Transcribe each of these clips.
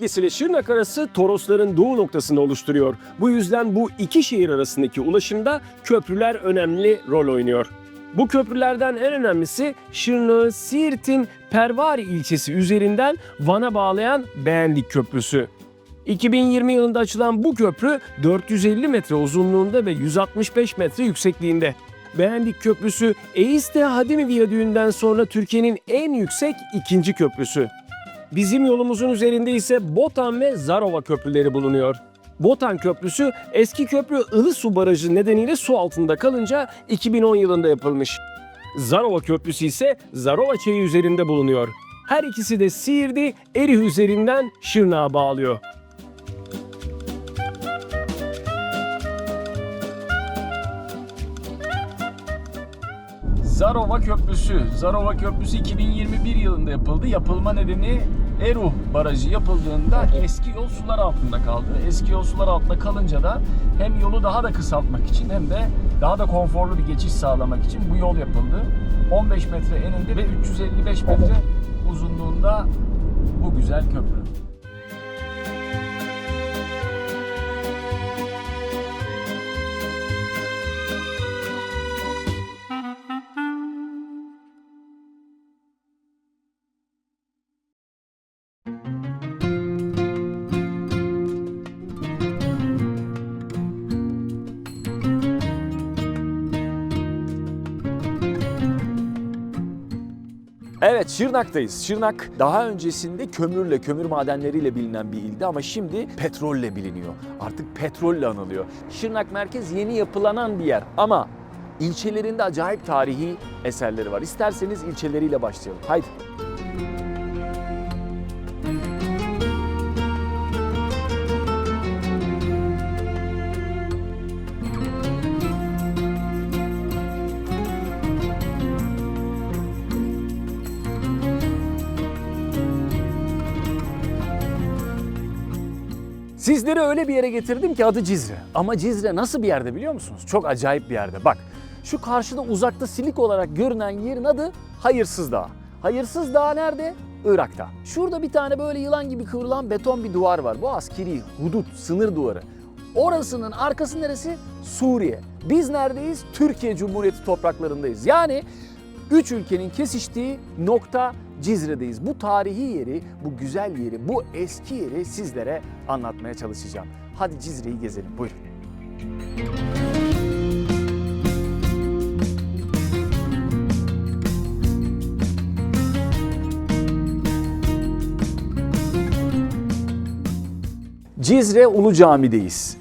Bitlis Şırnak arası Torosların doğu noktasını oluşturuyor. Bu yüzden bu iki şehir arasındaki ulaşımda köprüler önemli rol oynuyor. Bu köprülerden en önemlisi Şırnak'ı Siirt'in Pervari ilçesi üzerinden Van'a bağlayan Beğendik Köprüsü. 2020 yılında açılan bu köprü 450 metre uzunluğunda ve 165 metre yüksekliğinde. Beğendik Köprüsü Eiste Hadimi Viyadüğü'nden sonra Türkiye'nin en yüksek ikinci köprüsü. Bizim yolumuzun üzerinde ise Botan ve Zarova köprüleri bulunuyor. Botan Köprüsü eski köprü Ilısu Barajı nedeniyle su altında kalınca 2010 yılında yapılmış. Zarova Köprüsü ise Zarova Çayı üzerinde bulunuyor. Her ikisi de Siirt'i Erih üzerinden Şırnak'a bağlıyor. Zarova Köprüsü. Zarova Köprüsü 2021 yılında yapıldı. Yapılma nedeni Eruh Barajı yapıldığında eski yol sular altında kaldı. Eski yol sular altında kalınca da hem yolu daha da kısaltmak için hem de daha da konforlu bir geçiş sağlamak için bu yol yapıldı. 15 metre eninde ve 355 metre uzunluğunda bu güzel köprü. Evet Şırnak'tayız. Şırnak daha öncesinde kömürle, kömür madenleriyle bilinen bir ildi ama şimdi petrolle biliniyor. Artık petrolle anılıyor. Şırnak merkez yeni yapılanan bir yer ama ilçelerinde acayip tarihi eserleri var. İsterseniz ilçeleriyle başlayalım. Haydi. Sizleri öyle bir yere getirdim ki adı Cizre. Ama Cizre nasıl bir yerde biliyor musunuz? Çok acayip bir yerde. Bak şu karşıda uzakta silik olarak görünen yerin adı Hayırsız Dağ. Hayırsız Dağ nerede? Irak'ta. Şurada bir tane böyle yılan gibi kıvrılan beton bir duvar var. Bu askeri, hudut, sınır duvarı. Orasının arkası neresi? Suriye. Biz neredeyiz? Türkiye Cumhuriyeti topraklarındayız. Yani üç ülkenin kesiştiği nokta Cizre'deyiz. Bu tarihi yeri, bu güzel yeri, bu eski yeri sizlere anlatmaya çalışacağım. Hadi Cizre'yi gezelim. Buyurun. Cizre Ulu Cami'deyiz.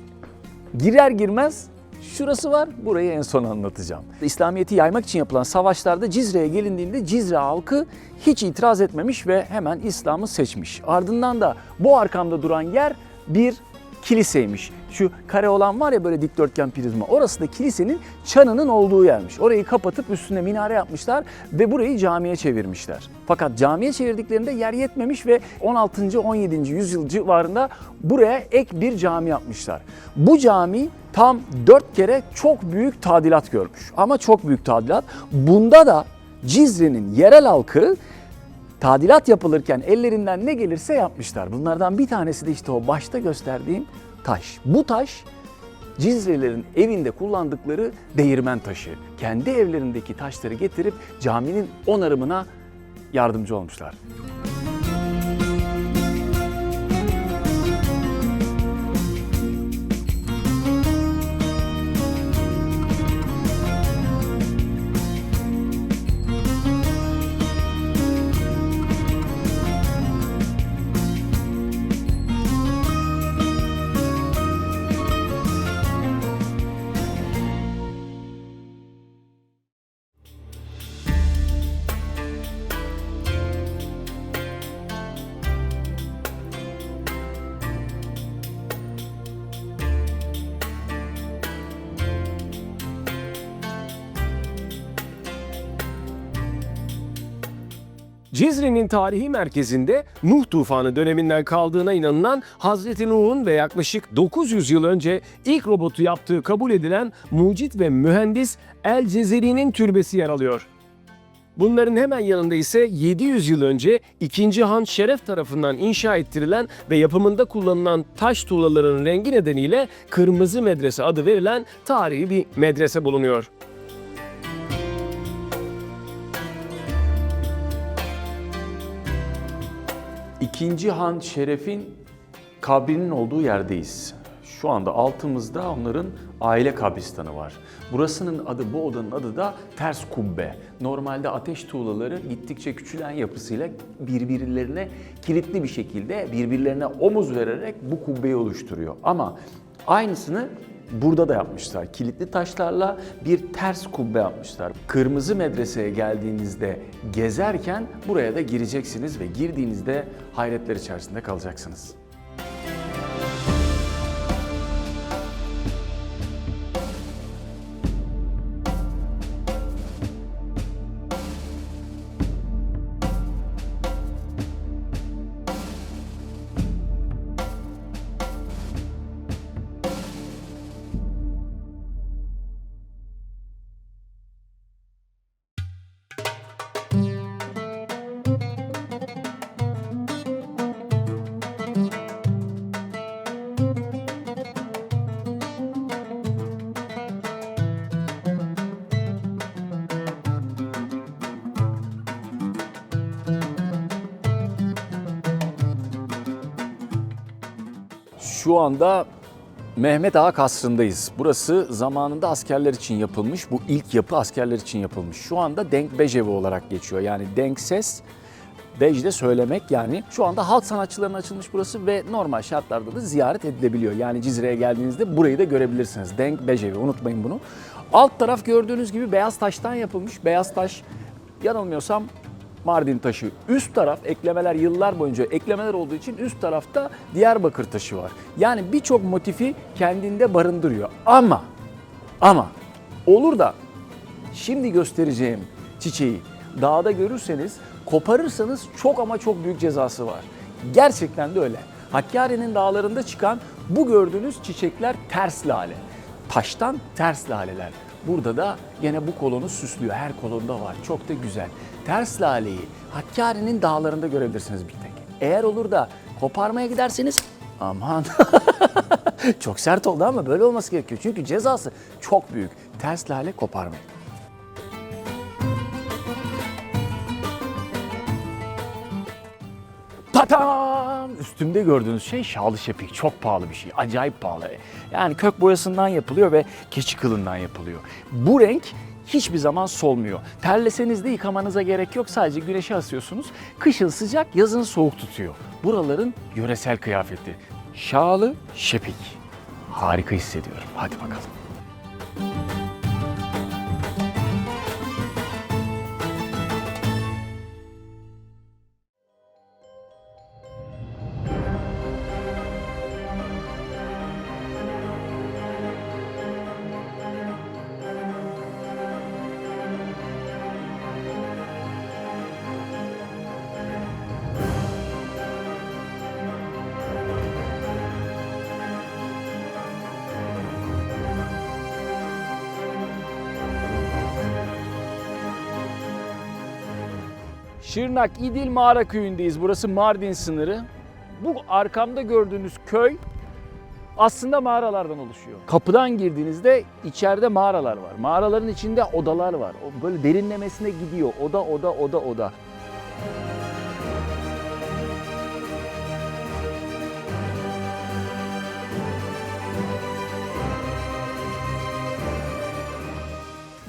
Girer girmez şurası var, burayı en son anlatacağım. İslamiyet'i yaymak için yapılan savaşlarda Cizre'ye gelindiğinde Cizre halkı hiç itiraz etmemiş ve hemen İslam'ı seçmiş. Ardından da bu arkamda duran yer bir kiliseymiş. Şu kare olan var ya böyle dikdörtgen prizma. Orası da kilisenin çanının olduğu yermiş. Orayı kapatıp üstüne minare yapmışlar ve burayı camiye çevirmişler. Fakat camiye çevirdiklerinde yer yetmemiş ve 16. 17. yüzyıl civarında buraya ek bir cami yapmışlar. Bu cami tam 4 kere çok büyük tadilat görmüş. Ama çok büyük tadilat. Bunda da Cizre'nin yerel halkı tadilat yapılırken ellerinden ne gelirse yapmışlar. Bunlardan bir tanesi de işte o başta gösterdiğim taş. Bu taş Cizrelilerin evinde kullandıkları değirmen taşı. Kendi evlerindeki taşları getirip caminin onarımına yardımcı olmuşlar. Cizre'nin tarihi merkezinde Nuh tufanı döneminden kaldığına inanılan Hazreti Nuh'un ve yaklaşık 900 yıl önce ilk robotu yaptığı kabul edilen mucit ve mühendis El Cezeri'nin türbesi yer alıyor. Bunların hemen yanında ise 700 yıl önce 2. Han Şeref tarafından inşa ettirilen ve yapımında kullanılan taş tuğlaların rengi nedeniyle Kırmızı Medrese adı verilen tarihi bir medrese bulunuyor. İkinci Han Şeref'in kabrinin olduğu yerdeyiz. Şu anda altımızda onların aile kabristanı var. Burasının adı, bu odanın adı da ters kubbe. Normalde ateş tuğlaları gittikçe küçülen yapısıyla birbirlerine kilitli bir şekilde birbirlerine omuz vererek bu kubbeyi oluşturuyor. Ama aynısını burada da yapmışlar. Kilitli taşlarla bir ters kubbe yapmışlar. Kırmızı medreseye geldiğinizde gezerken buraya da gireceksiniz ve girdiğinizde hayretler içerisinde kalacaksınız. Şu anda Mehmet Ağa Kasrı'ndayız. Burası zamanında askerler için yapılmış. Bu ilk yapı askerler için yapılmış. Şu anda Denk Bejevi olarak geçiyor. Yani denk ses, Bej de söylemek yani. Şu anda halk sanatçılarına açılmış burası ve normal şartlarda da ziyaret edilebiliyor. Yani Cizre'ye geldiğinizde burayı da görebilirsiniz. Denk Bejevi unutmayın bunu. Alt taraf gördüğünüz gibi beyaz taştan yapılmış. Beyaz taş yanılmıyorsam Mardin taşı. Üst taraf eklemeler yıllar boyunca eklemeler olduğu için üst tarafta Diyarbakır taşı var. Yani birçok motifi kendinde barındırıyor. Ama ama olur da şimdi göstereceğim çiçeği dağda görürseniz koparırsanız çok ama çok büyük cezası var. Gerçekten de öyle. Hakkari'nin dağlarında çıkan bu gördüğünüz çiçekler ters lale. Taştan ters laleler. Burada da gene bu kolonu süslüyor. Her kolonda var. Çok da güzel. Ters laleyi Hakkari'nin dağlarında görebilirsiniz bir tek. Eğer olur da koparmaya giderseniz aman çok sert oldu ama böyle olması gerekiyor. Çünkü cezası çok büyük. Ters lale koparmayın. Tatam! Üstümde gördüğünüz şey şalı şepik. Çok pahalı bir şey. Acayip pahalı. Yani kök boyasından yapılıyor ve keçi kılından yapılıyor. Bu renk hiçbir zaman solmuyor. Terleseniz de yıkamanıza gerek yok. Sadece güneşe asıyorsunuz. Kışın sıcak, yazın soğuk tutuyor. Buraların yöresel kıyafeti. Şalı şepik. Harika hissediyorum. Hadi bakalım. Şırnak İdil Mağara Köyü'ndeyiz. Burası Mardin sınırı. Bu arkamda gördüğünüz köy aslında mağaralardan oluşuyor. Kapıdan girdiğinizde içeride mağaralar var. Mağaraların içinde odalar var. O böyle derinlemesine gidiyor. Oda, oda, oda, oda.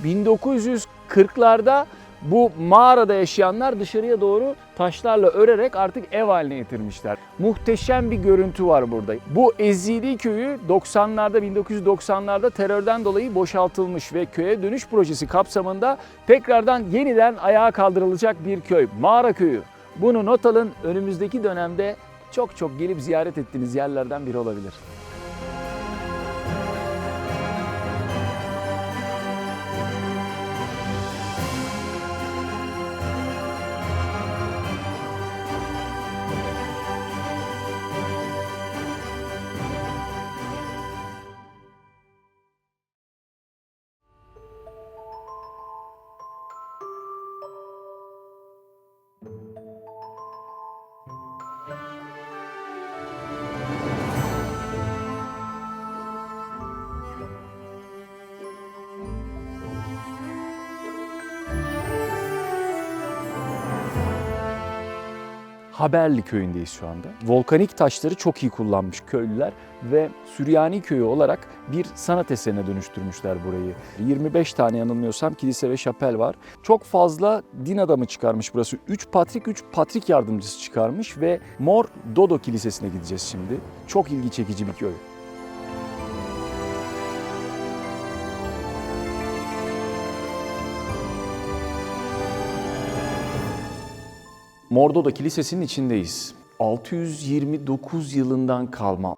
...1940'larda bu mağarada yaşayanlar dışarıya doğru taşlarla örerek artık ev haline getirmişler. Muhteşem bir görüntü var burada. Bu Ezidi köyü 90'larda 1990'larda terörden dolayı boşaltılmış ve köye dönüş projesi kapsamında tekrardan yeniden ayağa kaldırılacak bir köy. Mağara köyü. Bunu not alın önümüzdeki dönemde çok çok gelip ziyaret ettiğiniz yerlerden biri olabilir. Haberli köyündeyiz şu anda. Volkanik taşları çok iyi kullanmış köylüler ve Süryani köyü olarak bir sanat eserine dönüştürmüşler burayı. 25 tane yanılmıyorsam kilise ve şapel var. Çok fazla din adamı çıkarmış burası. 3 patrik, 3 patrik yardımcısı çıkarmış ve Mor Dodo Kilisesi'ne gideceğiz şimdi. Çok ilgi çekici bir köy. Mordoda Kilisesi'nin içindeyiz. 629 yılından kalma.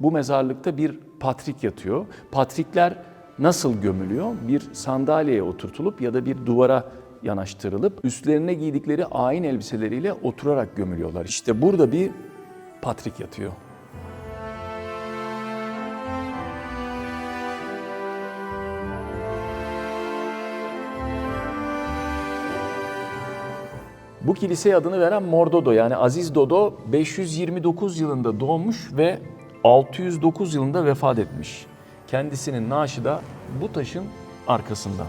Bu mezarlıkta bir patrik yatıyor. Patrikler nasıl gömülüyor? Bir sandalyeye oturtulup ya da bir duvara yanaştırılıp üstlerine giydikleri ayin elbiseleriyle oturarak gömülüyorlar. İşte burada bir patrik yatıyor. Bu kiliseye adını veren Mor Dodo yani Aziz Dodo 529 yılında doğmuş ve 609 yılında vefat etmiş. Kendisinin naaşı da bu taşın arkasında.